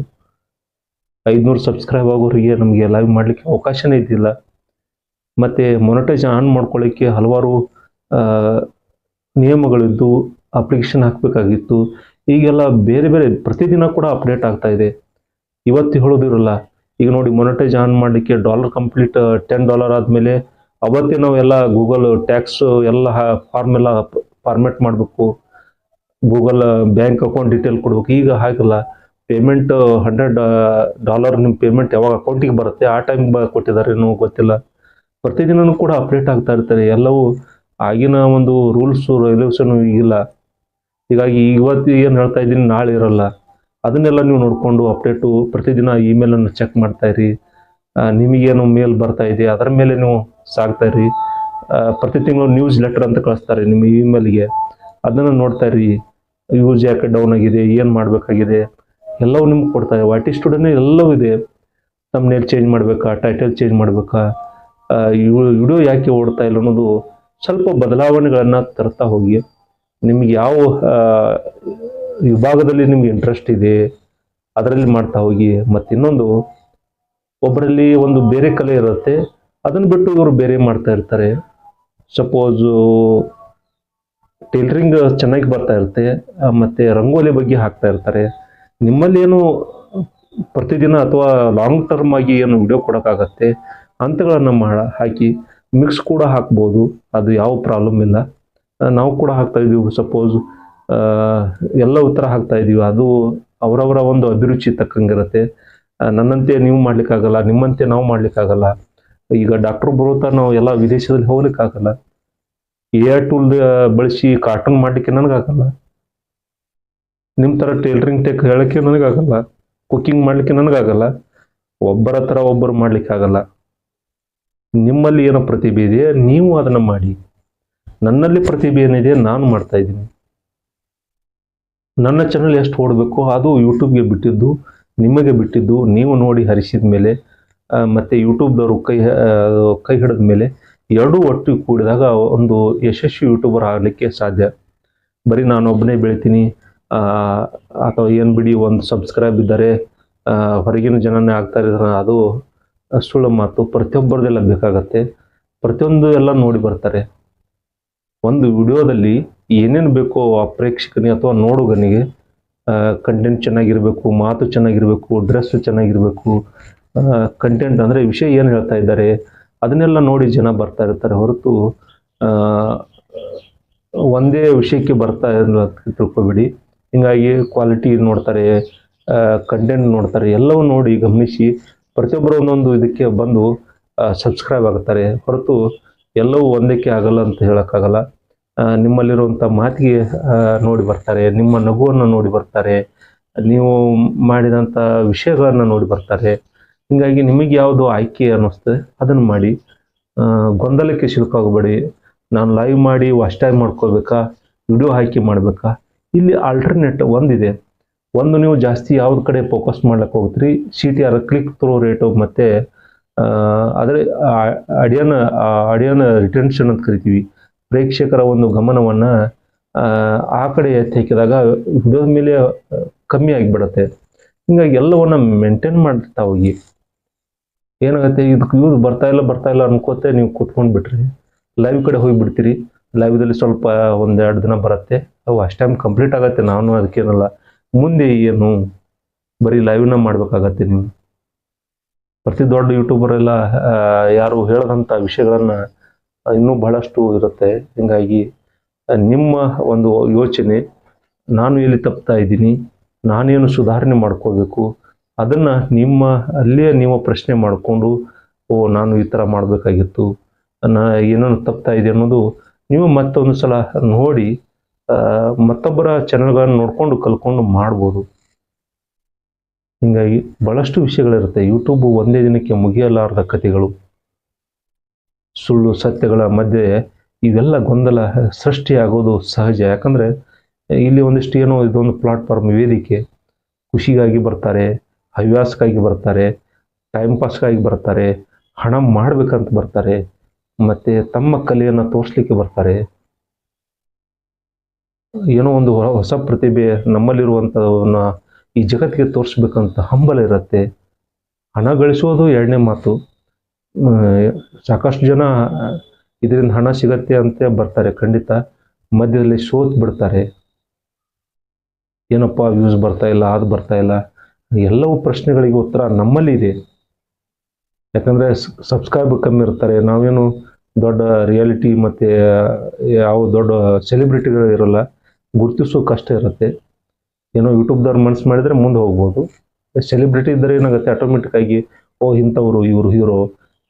ಐದುನೂರು ಸಬ್ಸ್ಕ್ರೈಬ್ ಆಗೋರಿಗೆ ನಮಗೆ ಲೈವ್ ಮಾಡಲಿಕ್ಕೆ ಅವಕಾಶನೇ ಇದ್ದಿಲ್ಲ. ಮತ್ತು ಮೊನಟೈಸ್ ಆನ್ ಮಾಡ್ಕೊಳ್ಳಿಕ್ಕೆ ಹಲವಾರು ನಿಯಮಗಳಿದ್ದು ಅಪ್ಲಿಕೇಶನ್ ಹಾಕಬೇಕಾಗಿತ್ತು. ಈಗೆಲ್ಲ ಬೇರೆ ಬೇರೆ ಪ್ರತಿದಿನ ಕೂಡ ಅಪ್ಡೇಟ್ ಆಗ್ತಾ ಇದೆ. ಇವತ್ತು ಹೇಳೋದಿರಲ್ಲ ಈಗ ನೋಡಿ ಮೊನಟೈಸ್ ಆನ್ ಮಾಡಲಿಕ್ಕೆ ಡಾಲರ್ ಕಂಪ್ಲೀಟ್ ಟೆನ್ ಡಾಲರ್ ಆದಮೇಲೆ ಅವತ್ತೇ ನಾವೆಲ್ಲ ಗೂಗಲ್ ಟ್ಯಾಕ್ಸ್ ಎಲ್ಲ ಫಾರ್ಮ್ ಎಲ್ಲ ಫಾರ್ಮೆಟ್ ಮಾಡಬೇಕು. ಗೂಗಲ್ ಬ್ಯಾಂಕ್ ಅಕೌಂಟ್ ಡೀಟೇಲ್ ಕೊಡ್ಬೇಕು. ಈಗ ಹಾಗಲ್ಲ. ಪೇಮೆಂಟ್ ಹಂಡ್ರೆಡ್ ಡಾಲರ್ ನಿಮ್ಮ ಪೇಮೆಂಟ್ ಯಾವಾಗ ಅಕೌಂಟಿಗೆ ಬರುತ್ತೆ, ಆ ಟೈಮ್ ಕೊಟ್ಟಿದ್ದಾರೆ ಏನೋ ಗೊತ್ತಿಲ್ಲ. ಪ್ರತಿದಿನನೂ ಕೂಡ ಅಪ್ಡೇಟ್ ಆಗ್ತಾ ಇರ್ತಾರೆ. ಎಲ್ಲವೂ ಆಗಿನ ಒಂದು ರೂಲ್ಸು ರೆಗ್ಯುಲೇಷನ್ ಈಗಿಲ್ಲ. ಹೀಗಾಗಿ ಇವತ್ತು ಏನು ಹೇಳ್ತಾ ಇದ್ದೀನಿ ನಾಳೆ ಇರಲ್ಲ. ಅದನ್ನೆಲ್ಲ ನೀವು ನೋಡಿಕೊಂಡು ಅಪ್ಡೇಟು ಪ್ರತಿದಿನ ಇಮೇಲನ್ನು ಚೆಕ್ ಮಾಡ್ತಾ ಇರಿ. ಆ, ನಿಮಗೇನು ಮೇಲ್ ಬರ್ತಾ ಇದೆ ಅದರ ಮೇಲೆ ನೀವು ಸಾಗ್ತಾ ಇರಿ. ಪ್ರತಿ ತಿಂಗಳು ನ್ಯೂಸ್ ಲೆಟರ್ ಅಂತ ಕಳಿಸ್ತಾರೆ ನಿಮ್ಮ ಇಮೇಲ್ಗೆ ಅದನ್ನು ನೋಡ್ತಾ ಇರಿ. ಯೂಸ್ ಯಾಕೆ ಡೌನ್ ಆಗಿದೆ ಏನು ಮಾಡಬೇಕಾಗಿದೆ? ಎಲ್ಲವೂ ನಿಮ್ಗೆ ಕೊಡ್ತಾರೆ ವಾಟಿ ಸ್ಟೂಡೆಂಟ್ ಎಲ್ಲವೂ ಇದೆ. ತಮ್ಮನೇಲ್ ಚೇಂಜ್ ಮಾಡಬೇಕಾ ಟೈಟಲ್ ಚೇಂಜ್ ಮಾಡಬೇಕಾ? ವಿಡಿಯೋ ಯಾಕೆ ಓಡ್ತಾ ಇಲ್ಲ ಅನ್ನೋದು ಸ್ವಲ್ಪ ಬದಲಾವಣೆಗಳನ್ನು ತರ್ತಾ ಹೋಗಿ. ನಿಮ್ಗೆ ಯಾವ ವಿಭಾಗದಲ್ಲಿ ನಿಮ್ಗೆ ಇಂಟ್ರೆಸ್ಟ್ ಇದೆ, ಅದರಲ್ಲಿ ಮಾಡ್ತಾ ಹೋಗಿ, ಮತ್ತು ಇನ್ನೊಂದು ಒಬ್ಬರಲ್ಲಿ ಒಂದು ಬೇರೆ ಕಲೆ ಇರುತ್ತೆ ಅದನ್ನು ಬಿಟ್ಟು ಇವರು ಬೇರೆ ಮಾಡ್ತಾ ಇರ್ತಾರೆ. ಸಪೋಸು ಟೈಲರಿಂಗ್ ಚೆನ್ನಾಗಿ ಬರ್ತಾ ಇರುತ್ತೆ ಮತ್ತು ರಂಗೋಲಿ ಬಗ್ಗೆ ಹಾಕ್ತಾ ಇರ್ತಾರೆ. ನಿಮ್ಮಲ್ಲಿ ಏನು ಪ್ರತಿದಿನ ಅಥವಾ ಲಾಂಗ್ ಟರ್ಮ್ ಆಗಿ ಏನು ವಿಡಿಯೋ ಕೊಡೋಕ್ಕಾಗತ್ತೆ ಅಂಥಗಳನ್ನು ಮಾಡ ಹಾಕಿ ಮಿಕ್ಸ್ ಕೂಡ ಹಾಕ್ಬೋದು, ಅದು ಯಾವ ಪ್ರಾಬ್ಲಮ್ ಇಲ್ಲ. ನಾವು ಕೂಡ ಹಾಕ್ತಾ ಇದ್ದೀವಿ ಸಪೋಸ್ ಎಲ್ಲ ಉತ್ತರ ಹಾಕ್ತಾ ಇದೀವಿ. ಅದು ಅವರವರ ಒಂದು ಅಭಿರುಚಿ ತಕ್ಕಂಗಿರುತ್ತೆ. ನನ್ನಂತೆ ನೀವು ಮಾಡ್ಲಿಕ್ಕಾಗಲ್ಲ, ನಿಮ್ಮಂತೆ ನಾವು ಮಾಡ್ಲಿಕ್ಕಾಗಲ್ಲ. ಈಗ ಡಾಕ್ಟರ್ ಬರುತ್ತಾ ನಾವು ಎಲ್ಲ ವಿದೇಶದಲ್ಲಿ ಹೋಗ್ಲಿಕ್ಕಾಗಲ್ಲ. ಎ ಟೂಲ್ ಬಳಸಿ ಕಾರ್ಟೂನ್ ಮಾಡ್ಲಿಕ್ಕೆ ನನಗಾಗಲ್ಲ. ನಿಮ್ಮ ಥರ ಟೇಲರಿಂಗ್ ಟೆಕ್ ಹೇಳಕ್ಕೆ ನನಗಾಗಲ್ಲ. ಕುಕ್ಕಿಂಗ್ ಮಾಡ್ಲಿಕ್ಕೆ ನನಗಾಗಲ್ಲ. ಒಬ್ಬರ ಥರ ಒಬ್ಬರು ಮಾಡ್ಲಿಕ್ಕೆ ಆಗಲ್ಲ ನಿಮ್ಮಲ್ಲಿ ಏನೋ ಪ್ರತಿಭೆ ಇದೆಯಾ, ನೀವು ಅದನ್ನು ಮಾಡಿ. ನನ್ನಲ್ಲಿ ಪ್ರತಿಭೆ ಏನಿದೆ ನಾನು ಮಾಡ್ತಾ ಇದ್ದೀನಿ. ನನ್ನ ಚಾನಲ್ ಎಷ್ಟು ಓಡಬೇಕು, ಅದು ಯೂಟ್ಯೂಬ್ಗೆ ಬಿಟ್ಟಿದ್ದು, ನಿಮಗೆ ಬಿಟ್ಟಿದ್ದು, ನೀವು ನೋಡಿ ಹರಿಸಿದ ಮೇಲೆ ಮತ್ತು ಯೂಟ್ಯೂಬ್ದವರು ಕೈ ಕೈ ಹಿಡಿದ ಮೇಲೆ ಎರಡೂ ಒಟ್ಟು ಕೂಡಿದಾಗ ಒಂದು ಯಶಸ್ವಿ ಯೂಟ್ಯೂಬರ್ ಆಗಲಿಕ್ಕೆ ಸಾಧ್ಯ. ಬರೀ ನಾನೊಬ್ಬನೇ ಬೆಳಿತೀನಿ ಅಥವಾ ಏನು ಬಿಡಿ ಒಂದು ಸಬ್ಸ್ಕ್ರೈಬ್ ಇದ್ದಾರೆ ಹೊರಗಿನ ಜನನೇ ಆಗ್ತಾ ಅದು ಸುಳ್ಳು ಮಾತು. ಪ್ರತಿಯೊಬ್ಬರದೆಲ್ಲ ಬೇಕಾಗತ್ತೆ. ಪ್ರತಿಯೊಂದು ಎಲ್ಲ ನೋಡಿ ಬರ್ತಾರೆ. ಒಂದು ವಿಡಿಯೋದಲ್ಲಿ ಏನೇನು ಬೇಕೋ ಆ ಪ್ರೇಕ್ಷಕನಿಗೆ ಅಥವಾ ನೋಡುಗನಿಗೆ ಕಂಟೆಂಟ್ ಚೆನ್ನಾಗಿರಬೇಕು, ಮಾತು ಚೆನ್ನಾಗಿರಬೇಕು ಡ್ರೆಸ್ ಚೆನ್ನಾಗಿರಬೇಕು ಕಂಟೆಂಟ್ ಅಂದರೆ ವಿಷಯ ಏನು ಹೇಳ್ತಾ ಇದ್ದಾರೆ, ಅದನ್ನೆಲ್ಲ ನೋಡಿ ಜನ ಬರ್ತಾ ಇರ್ತಾರೆ ಹೊರತು ಒಂದೇ ವಿಷಯಕ್ಕೆ ಬರ್ತಾ ಇಲ್ಲ ತಿಳ್ಕೊಬೇಡಿ. ಹಿಂಗಾಗಿ ಕ್ವಾಲಿಟಿ ನೋಡ್ತಾರೆ ಕಂಟೆಂಟ್ ನೋಡ್ತಾರೆ, ಎಲ್ಲವೂ ನೋಡಿ ಗಮನಿಸಿ. ಪ್ರತಿಯೊಬ್ಬರು ಒಂದೊಂದು ಇದಕ್ಕೆ ಬಂದು ಸಬ್ಸ್ಕ್ರೈಬ್ ಆಗುತ್ತಾರೆ ಹೊರತು ಎಲ್ಲವೂ ಒಂದಕ್ಕೆ ಆಗಲ್ಲ ಅಂತ ಹೇಳೋಕ್ಕಾಗಲ್ಲ. ನಿಮ್ಮಲ್ಲಿರುವಂಥ ಮಾತಿಗೆ ನೋಡಿ ಬರ್ತಾರೆ, ನಿಮ್ಮ ನಗುವನ್ನು ನೋಡಿ ಬರ್ತಾರೆ, ನೀವು ಮಾಡಿದಂಥ ವಿಷಯಗಳನ್ನು ನೋಡಿ ಬರ್ತಾರೆ. ಹೀಗಾಗಿ ನಿಮಗೆ ಯಾವುದು ಆಯ್ಕೆ ಅನ್ನಿಸ್ತದೆ, ಅದನ್ನು ಮಾಡಿ. ಗೊಂದಲಕ್ಕೆ ಸಿಲುಕಾಗಬೇಡಿ. ನಾನು ಲೈವ್ ಮಾಡಿ ವಾಚ್ ಮಾಡ್ಕೋಬೇಕಾ ವಿಡಿಯೋ ಆಯ್ಕೆ ಮಾಡಬೇಕಾ? ಇಲ್ಲಿ ಆಲ್ಟರ್ನೇಟ್ ಒಂದಿದೆ. ಒಂದು ನೀವು ಜಾಸ್ತಿ ಯಾವ್ದು ಕಡೆ ಫೋಕಸ್ ಮಾಡ್ಲಿಕ್ಕೆ ಹೋಗ್ತೀರಿ C T R click through rate ಮತ್ತು ಆದರೆ ಅಡಿಯನ್ ಅಡಿಯನ್ ರಿಟೆನ್ಷನ್ ಅಂತ ಕರಿತೀವಿ. ಪ್ರೇಕ್ಷಕರ ಒಂದು ಗಮನವನ್ನು, ಆ ಕಡೆ ಎತ್ತಿ ವಿಡಿಯೋದ ಮೇಲೆ ಕಮ್ಮಿ ಆಗಿಬಿಡುತ್ತೆ. ಹಿಂಗಾಗಿ ಎಲ್ಲವನ್ನ ಮೇಂಟೈನ್ ಮಾಡ್ತಾ ಹೋಗಿ. ಏನಾಗುತ್ತೆ ಇದಕ್ಕೆ ಯೂಸ್ ಬರ್ತಾ ಇಲ್ಲ ಬರ್ತಾ ಇಲ್ಲ ಅನ್ಕೋತೆ, ನೀವು ಕೂತ್ಕೊಂಡು ಬಿಟ್ರಿ. ಲೈವ್ ಕಡೆ ಹೋಗಿಬಿಡ್ತೀರಿ ಲೈವ್ದಲ್ಲಿ ಸ್ವಲ್ಪ ಒಂದೆರಡು ದಿನ ಬರುತ್ತೆ. ಅವು ಅಷ್ಟು ಟೈಮ್ ಕಂಪ್ಲೀಟ್ ಆಗತ್ತೆ. ನಾನು ಅದಕ್ಕೇನಲ್ಲ. ಮುಂದೆ ಏನು ಬರೀ ಲೈವ್ನ ಮಾಡ್ಬೇಕಾಗತ್ತೆ ನೀವು. ಪ್ರತಿ ದೊಡ್ಡ ಯೂಟ್ಯೂಬರ್ ಎಲ್ಲ ಯಾರು ಹೇಳದಂಥ ವಿಷಯಗಳನ್ನು ಇನ್ನೂ ಬಹಳಷ್ಟು ಇರುತ್ತೆ. ಹೀಗಾಗಿ, ನಿಮ್ಮ ಒಂದು ಯೋಚನೆ, ನಾನು ಎಲ್ಲಿ ತಪ್ತಾ ಇದ್ದೀನಿ, ನಾನೇನು ಸುಧಾರಣೆ ಮಾಡ್ಕೋಬೇಕು ಅದನ್ನು ನಿಮ್ಮ, ಅಲ್ಲಿಯೇ ನೀವು ಪ್ರಶ್ನೆ ಮಾಡಿಕೊಂಡು, ಓ, ನಾನು ಈ ಥರ ಮಾಡಬೇಕಾಗಿತ್ತು, ನಾ ಏನೇನು ತಪ್ತಾ ಇದೆ ಅನ್ನೋದು ನೀವು ಮತ್ತೊಂದು ಸಲ ನೋಡಿ ಮತ್ತೊಬ್ಬರ ಚಾನಲ್ಗಳನ್ನು ನೋಡಿಕೊಂಡು ಕಲ್ತ್ಕೊಂಡು ಮಾಡ್ಬೋದು. ಹಿಂಗಾಗಿ ಭಾಳಷ್ಟು ವಿಷಯಗಳಿರುತ್ತೆ. ಯೂಟ್ಯೂಬ್ ಒಂದೇ ದಿನಕ್ಕೆ ಮುಗಿಯಲಾರದ ಕಥೆಗಳು, ಸುಳ್ಳು, ಸತ್ಯಗಳ ಮಧ್ಯೆ ಇವೆಲ್ಲ ಗೊಂದಲ ಸೃಷ್ಟಿಯಾಗೋದು ಸಹಜ. ಯಾಕಂದರೆ ಇಲ್ಲಿ ಒಂದಿಷ್ಟು ಏನೋ ಇದೊಂದು ಪ್ಲಾಟ್ಫಾರ್ಮ್ ವೇದಿಕೆ, ಖುಷಿಗಾಗಿ ಬರ್ತಾರೆ, ಹವ್ಯಾಸಕ್ಕಾಗಿ ಬರ್ತಾರೆ ಟೈಮ್ ಪಾಸ್ಗಾಗಿ ಬರ್ತಾರೆ, ಹಣ ಮಾಡಬೇಕಂತ ಬರ್ತಾರೆ, ಮತ್ತು ತಮ್ಮ ಕಲೆಯನ್ನು ತೋರಿಸ್ಲಿಕ್ಕೆ ಬರ್ತಾರೆ. ಏನೋ ಒಂದು ಹೊಸ ಪ್ರತಿಭೆ ನಮ್ಮಲ್ಲಿರುವಂಥವನ್ನ ಈ ಜಗತ್ತಿಗೆ ತೋರಿಸ್ಬೇಕಂತ ಹಂಬಲ ಇರುತ್ತೆ. ಹಣ ಗಳಿಸೋದು ಎರಡನೇ ಮಾತು. ಸಾಕಷ್ಟು ಜನ ಇದರಿಂದ ಹಣ ಸಿಗತ್ತೆ ಅಂತ ಬರ್ತಾರೆ, ಖಂಡಿತ. ಮಧ್ಯದಲ್ಲಿ ಸೋತ್ ಬಿಡ್ತಾರೆ. ಏನಪ್ಪ ವ್ಯೂಸ್ ಬರ್ತಾ ಇಲ್ಲ ಅದು ಬರ್ತಾ ಇಲ್ಲ. ಎಲ್ಲವೂ ಪ್ರಶ್ನೆಗಳಿಗೆ ಉತ್ತರ ನಮ್ಮಲ್ಲಿ ಇದೆ. ಯಾಕಂದರೆ ಸಬ್ಸ್ಕ್ರೈಬ್ ಕಮ್ಮಿ ಇರ್ತಾರೆ. ನಾವೇನು ದೊಡ್ಡ ರಿಯಾಲಿಟಿ ಮತ್ತು ಯಾವ ದೊಡ್ಡ ಸೆಲೆಬ್ರಿಟಿಗಳು ಇರೋಲ್ಲ, ಗುರುತಿಸೋ ಕಷ್ಟ ಇರುತ್ತೆ. ಏನೋ ಯೂಟ್ಯೂಬ್ದವ್ರು ಮನ್ಸು ಮಾಡಿದರೆ ಮುಂದೆ ಹೋಗ್ಬೋದು. ಸೆಲೆಬ್ರಿಟಿ ಇದ್ದರೆ ಏನಾಗುತ್ತೆ? ಆಟೋಮೆಟಿಕ್ಕಾಗಿ ಓ, ಇಂಥವ್ರು, ಇವರು ಹೀರೋ,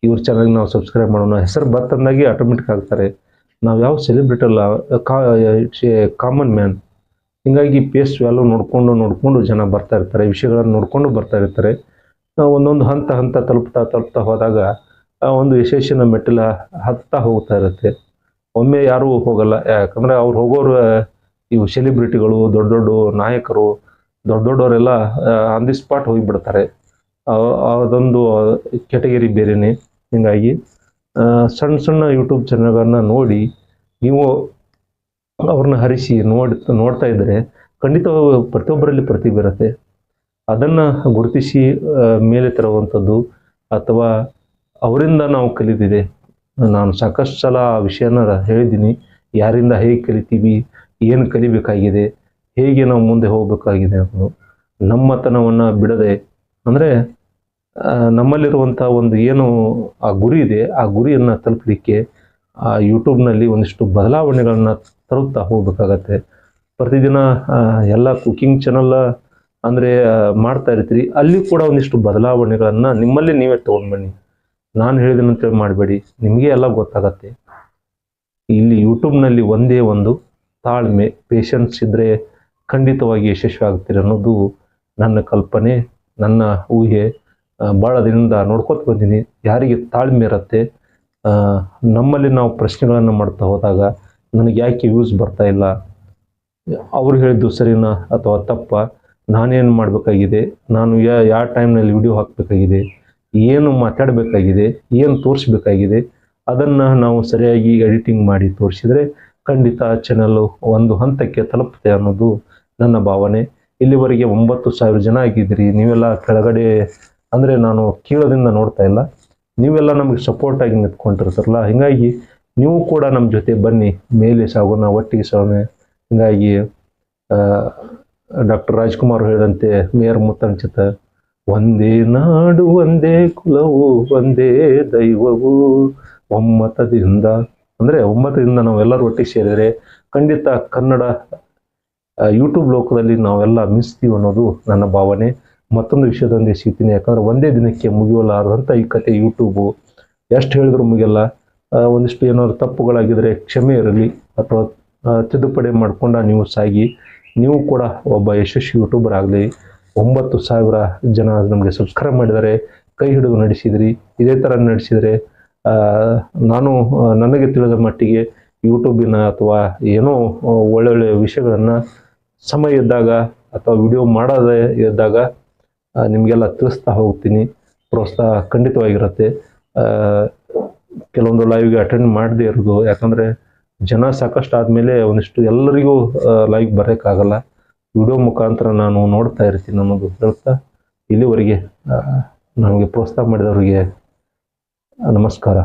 ಇವ್ರ ಚಾನಲ್ಗೆ ನಾವು ಸಬ್ಸ್ಕ್ರೈಬ್ ಮಾಡೋಣ. ಹೆಸರು ಬರ್ತಂದಾಗಿ ಆಟೋಮೆಟಿಕ್ ಆಗ್ತಾರೆ. ನಾವು ಯಾವ ಸೆಲೆಬ್ರಿಟಿ ಅಲ್ಲ, ಕಾ ಕಾಮನ್ ಮ್ಯಾನ್ ಹೀಗಾಗಿ ಪೇಸ್ ವ್ಯಾಲ್ಯೂ ನೋಡಿಕೊಂಡು ನೋಡಿಕೊಂಡು ಜನ ಬರ್ತಾ ಇರ್ತಾರೆ. ವಿಷಯಗಳನ್ನು ನೋಡಿಕೊಂಡು ಬರ್ತಾ ಇರ್ತಾರೆ. ಒಂದೊಂದು ಹಂತ ಹಂತ ತಲುಪ್ತಾ ತಲುಪ್ತಾ ಹೋದಾಗ ಒಂದು ಯಶಸ್ಸಿನ ಮೆಟ್ಟಿಲ ಹತ್ತಾ ಹೋಗ್ತಾ ಇರುತ್ತೆ. ಒಮ್ಮೆ ಯಾರೂ ಹೋಗಲ್ಲ. ಯಾಕಂದರೆ ಅವ್ರು ಹೋಗೋರು ಇವು ಸೆಲೆಬ್ರಿಟಿಗಳು ದೊಡ್ಡ ದೊಡ್ಡ ನಾಯಕರು, ದೊಡ್ಡ ದೊಡ್ಡವರೆಲ್ಲ ಆನ್ ದಿ ಸ್ಪಾಟ್ ಹೋಗಿಬಿಡ್ತಾರೆ. ಆ- ಅದೊಂದು ಕೆಟಗರಿ ಬೇರೆನೆ ಹೀಗಾಗಿ ಸಣ್ಣ ಸಣ್ಣ ಯೂಟ್ಯೂಬ್ ಚಾನಲ್ಗಳನ್ನ ನೋಡಿ, ನೀವು ಅವ್ರನ್ನ ಹರಿಸಿ ನೋಡಿ, ನೋಡ್ತಾ ಇದ್ದರೆ ಖಂಡಿತ ಪ್ರತಿಯೊಬ್ಬರಲ್ಲಿ ಪ್ರತಿಭೆ ಇರುತ್ತೆ ಅದನ್ನು ಗುರುತಿಸಿ ಮೇಲೆ ತರುವಂಥದ್ದು ಅಥವಾ ಅವರಿಂದ ನಾವು ಕಲಿತಿದೆ. ನಾನು ಸಾಕಷ್ಟು ಸಲ ಆ ವಿಷಯನ ಹೇಳಿದ್ದೀನಿ. ಯಾರಿಂದ ಹೇಗೆ ಕಲಿತೀವಿ ಏನು ಕಲಿಬೇಕಾಗಿದೆ, ಹೇಗೆ ನಾವು ಮುಂದೆ ಹೋಗಬೇಕಾಗಿದೆ ಅನ್ನೋದು ನಮ್ಮತನವನ್ನು ಬಿಡದೆ, ಅಂದರೆ ನಮ್ಮಲ್ಲಿರುವಂಥ ಒಂದು ಏನು ಆ ಗುರಿ ಇದೆ, ಆ ಗುರಿಯನ್ನು ತಲುಪಲಿಕ್ಕೆ ಆ ಯೂಟ್ಯೂಬ್ನಲ್ಲಿ ಒಂದಿಷ್ಟು ಬದಲಾವಣೆಗಳನ್ನು ತರುತ್ತಾ ಹೋಗಬೇಕಾಗತ್ತೆ. ಪ್ರತಿದಿನ ಎಲ್ಲ ಕುಕಿಂಗ್ ಚಾನಲ್ ಅಂದರೆ ಮಾಡ್ತಾ ಇರ್ತೀರಿ. ಅಲ್ಲಿ ಕೂಡ ಒಂದಿಷ್ಟು ಬದಲಾವಣೆಗಳನ್ನು ನಿಮ್ಮಲ್ಲಿ ನೀವೇ ತೊಗೊಂಡು ಬನ್ನಿ ನಾನು ಹೇಳಿದನಂತೇಳಿ ಮಾಡಬೇಡಿ. ನಿಮಗೆ ಎಲ್ಲ ಗೊತ್ತಾಗತ್ತೆ. ಇಲ್ಲಿ ಯೂಟ್ಯೂಬ್ನಲ್ಲಿ ಒಂದೇ ಒಂದು ತಾಳ್ಮೆ ಪೇಷನ್ಸ್ ಇದ್ದರೆ ಖಂಡಿತವಾಗಿ ಯಶಸ್ವಿ ಆಗ್ತೀರಿ ಅನ್ನೋದು ನನ್ನ ಕಲ್ಪನೆ, ನನ್ನ ಊಹೆ. ಭಾಳ ದಿನದಿಂದ ನೋಡ್ಕೊತ ಬಂದೀನಿ. ಯಾರಿಗೆ ತಾಳ್ಮೆ ಇರುತ್ತೆ ನಮ್ಮಲ್ಲಿ ನಾವು ಪ್ರಶ್ನೆಗಳನ್ನು ಮಾಡ್ತಾ ಹೋದಾಗ ನನಗೆ ಯಾಕೆ ವ್ಯೂಸ್ ಬರ್ತಾ ಇಲ್ಲ? ಅವ್ರು ಹೇಳಿದ್ದು ಸರಿನಾ ಅಥವಾ ತಪ್ಪ? ನಾನೇನು ಮಾಡಬೇಕಾಗಿದೆ? ನಾನು ಯಾ, ಯಾವ ಟೈಮ್ನಲ್ಲಿ ವಿಡಿಯೋ ಹಾಕಬೇಕಾಗಿದೆ? ಏನು ಮಾತಾಡಬೇಕಾಗಿದೆ? ಏನು ತೋರಿಸ್ಬೇಕಾಗಿದೆ? ಅದನ್ನು ನಾವು ಸರಿಯಾಗಿ ಎಡಿಟಿಂಗ್ ಮಾಡಿ ತೋರಿಸಿದರೆ ಖಂಡಿತ ಚಾನಲ್ ಒಂದು ಹಂತಕ್ಕೆ ತಲುಪುತ್ತೆ ಅನ್ನೋದು ನನ್ನ ಭಾವನೆ. ಇಲ್ಲಿವರೆಗೆ ಒಂಬತ್ತು ಸಾವಿರ ಜನ ಆಗಿದ್ದೀರಿ. ನೀವೆಲ್ಲ ಕೆಳಗಡೆ ಅಂದರೆ ನಾನು ಕೀಳದಿಂದ ನೋಡ್ತಾ ಇಲ್ಲ. ನೀವೆಲ್ಲ ನಮಗೆ ಸಪೋರ್ಟ್ ಆಗಿ ನಿಂತ್ಕೊಂಡಿರ್ತಾರಲ್ಲ, ಹೀಗಾಗಿ ನೀವು ಕೂಡ ನಮ್ಮ ಜೊತೆ ಬನ್ನಿ. ಮೇಲೆ ಸಾಗೋಣ ಒಟ್ಟಿಗೆ ಸಾಗೋಣ ಹೀಗಾಗಿ ಡಾಕ್ಟರ್ ರಾಜ್ಕುಮಾರ್ ಹೇಳಿದಂತೆ, ಮೇಯರ್ ಮುತ್ತಂಚಿತ, ಒಂದೇ ನಾಡು, ಒಂದೇ ಕುಲವು, ಒಂದೇ ದೈವವು, ಒಮ್ಮತದಿಂದ ಅಂದರೆ ಒಂಬತ್ತರಿಂದ ನಾವೆಲ್ಲರೂ ಒಟ್ಟಿಗೆ ಸೇರಿದರೆ ಖಂಡಿತ ಕನ್ನಡ ಯೂಟ್ಯೂಬ್ ಲೋಕದಲ್ಲಿ ನಾವೆಲ್ಲ ಮಿಸ್ತೀವಿ ಅನ್ನೋದು ನನ್ನ ಭಾವನೆ. ಮತ್ತೊಂದು ವಿಷಯದೊಂದಿಗೆ ಸಿಗ್ತೀನಿ. ಯಾಕಂದ್ರೆ ಒಂದೇ ದಿನಕ್ಕೆ ಮುಗಿಯಲಾರದಂಥ ಈ ಕತೆ ಯೂಟ್ಯೂಬು ಎಷ್ಟು ಹೇಳಿದ್ರು ಮುಗಿಯಲ್ಲ. ಒಂದಿಷ್ಟು ಏನಾದ್ರು ತಪ್ಪುಗಳಾಗಿದ್ದರೆ ಕ್ಷಮೆ ಇರಲಿ ಅಥವಾ ತಿದ್ದುಪಡಿ ಮಾಡ್ಕೊಂಡ ನೀವು ಸಾಗಿ, ನೀವು ಕೂಡ ಒಬ್ಬ ಯಶಸ್ವಿ ಯೂಟ್ಯೂಬರ್ ಆಗಲಿ. ಒಂಬತ್ತು ಸಾವಿರ ಜನ ನಮಗೆ ಸಬ್ಸ್ಕ್ರೈಬ್ ಮಾಡಿದರೆ, ಕೈ ಹಿಡಿದು ನಡೆಸಿದ್ರಿ. ಇದೇ ಥರ ನಡೆಸಿದರೆ ನಾನು ನನಗೆ ತಿಳಿದ ಮಟ್ಟಿಗೆ ಯೂಟ್ಯೂಬಿನ ಅಥವಾ ಏನೋ ಒಳ್ಳೊಳ್ಳೆಯ ಒಳ್ಳೊಳ್ಳೆ ವಿಷಯಗಳನ್ನು ಸಮಯ ಇದ್ದಾಗ ಅಥವಾ ವಿಡಿಯೋ ಮಾಡದೇ ಇದ್ದಾಗ ನಿಮಗೆಲ್ಲ ತಿಳಿಸ್ತಾ ಹೋಗ್ತೀನಿ. ಪ್ರೋತ್ಸಾಹ ಖಂಡಿತವಾಗಿರುತ್ತೆ. ಕೆಲವೊಂದು ಲೈವ್ಗೆ ಅಟೆಂಡ್ ಮಾಡದೇ ಇರೋದು. ಯಾಕಂದರೆ ಜನ ಸಾಕಷ್ಟು ಆದಮೇಲೆ ಒಂದಿಷ್ಟು ಎಲ್ಲರಿಗೂ ಲೈವ್ ಬರೋಕ್ಕಾಗಲ್ಲ. ವಿಡಿಯೋ ಮುಖಾಂತರ ನಾನು ನೋಡ್ತಾ ಇರ್ತೀನಿ ಅನ್ನೋದು ಹೇಳ್ತಾ ಇಲ್ಲಿವರೆಗೆ ನಮಗೆ ಪ್ರೋತ್ಸಾಹ ಮಾಡಿದವರಿಗೆ ನಮಸ್ಕಾರ.